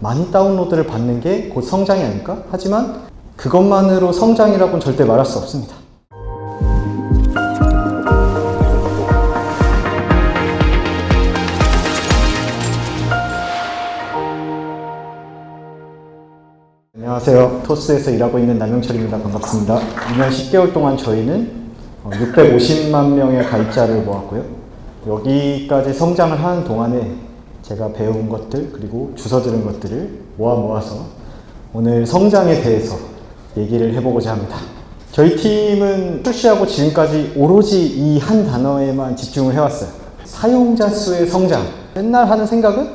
많이 다운로드를 받는 게 곧 성장이 아닐까? 하지만 그것만으로 성장이라고는 절대 말할 수 없습니다. 안녕하세요. 토스에서 일하고 있는 남영철입니다. 반갑습니다. 2년 10개월 동안 저희는 650만 명의 가입자를 모았고요. 여기까지 성장을 하는 동안에 제가 배운 것들 그리고 주워 들은 것들을 모아 모아서 오늘 성장에 대해서 얘기를 해보고자 합니다. 저희 팀은 출시하고 지금까지 오로지 이 한 단어에만 집중을 해왔어요. 사용자 수의 성장. 맨날 하는 생각은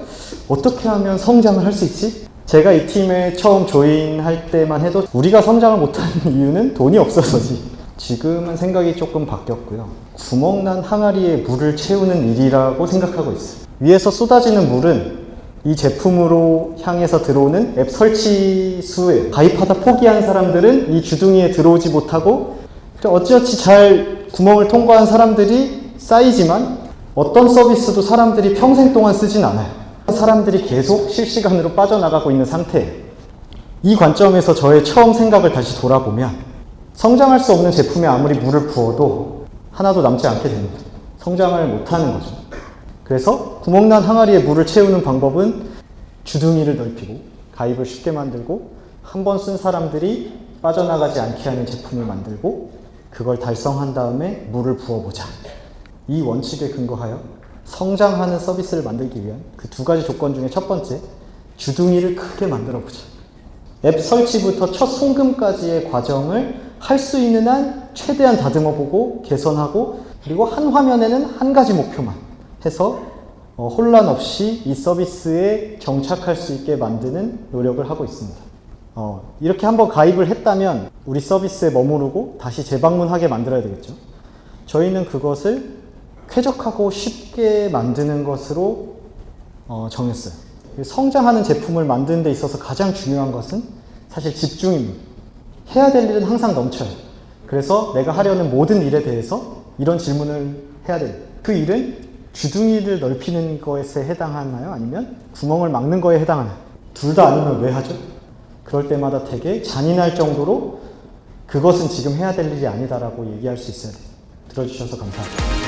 어떻게 하면 성장을 할 수 있지? 제가 이 팀에 처음 조인할 때만 해도 우리가 성장을 못하는 이유는 돈이 없어서지. 지금은 생각이 조금 바뀌었고요. 구멍난 항아리에 물을 채우는 일이라고 생각하고 있어요. 위에서 쏟아지는 물은 이 제품으로 향해서 들어오는 앱 설치 수에 가입하다 포기한 사람들은 이 주둥이에 들어오지 못하고 어찌어찌 잘 구멍을 통과한 사람들이 쌓이지만 어떤 서비스도 사람들이 평생 동안 쓰진 않아요. 사람들이 계속 실시간으로 빠져나가고 있는 상태예요. 이 관점에서 저의 처음 생각을 다시 돌아보면 성장할 수 없는 제품에 아무리 물을 부어도 하나도 남지 않게 됩니다. 성장을 못하는 거죠. 그래서 구멍난 항아리에 물을 채우는 방법은 주둥이를 넓히고 가입을 쉽게 만들고 한 번 쓴 사람들이 빠져나가지 않게 하는 제품을 만들고 그걸 달성한 다음에 물을 부어보자. 이 원칙에 근거하여 성장하는 서비스를 만들기 위한 그 두 가지 조건 중에 첫 번째, 주둥이를 크게 만들어 보자. 앱 설치부터 첫 송금까지의 과정을 할 수 있는 한 최대한 다듬어 보고 개선하고 그리고 한 화면에는 한 가지 목표만 해서 어, 혼란 없이 이 서비스에 정착할 수 있게 만드는 노력을 하고 있습니다. 어, 이렇게 한번 가입을 했다면 우리 서비스에 머무르고 다시 재방문하게 만들어야 되겠죠. 저희는 그것을 쾌적하고 쉽게 만드는 것으로 어, 정했어요. 성장하는 제품을 만드는 데 있어서 가장 중요한 것은 사실 집중입니다. 해야 될 일은 항상 넘쳐요. 그래서 내가 하려는 모든 일에 대해서 이런 질문을 해야 돼요. 그 일은 주둥이를 넓히는 것에 해당하나요? 아니면 구멍을 막는 거에 해당하나요? 둘 다 아니면 왜 하죠? 그럴 때마다 되게 잔인할 정도로 그것은 지금 해야 될 일이 아니다라고 얘기할 수 있어야 돼요. 들어주셔서 감사합니다.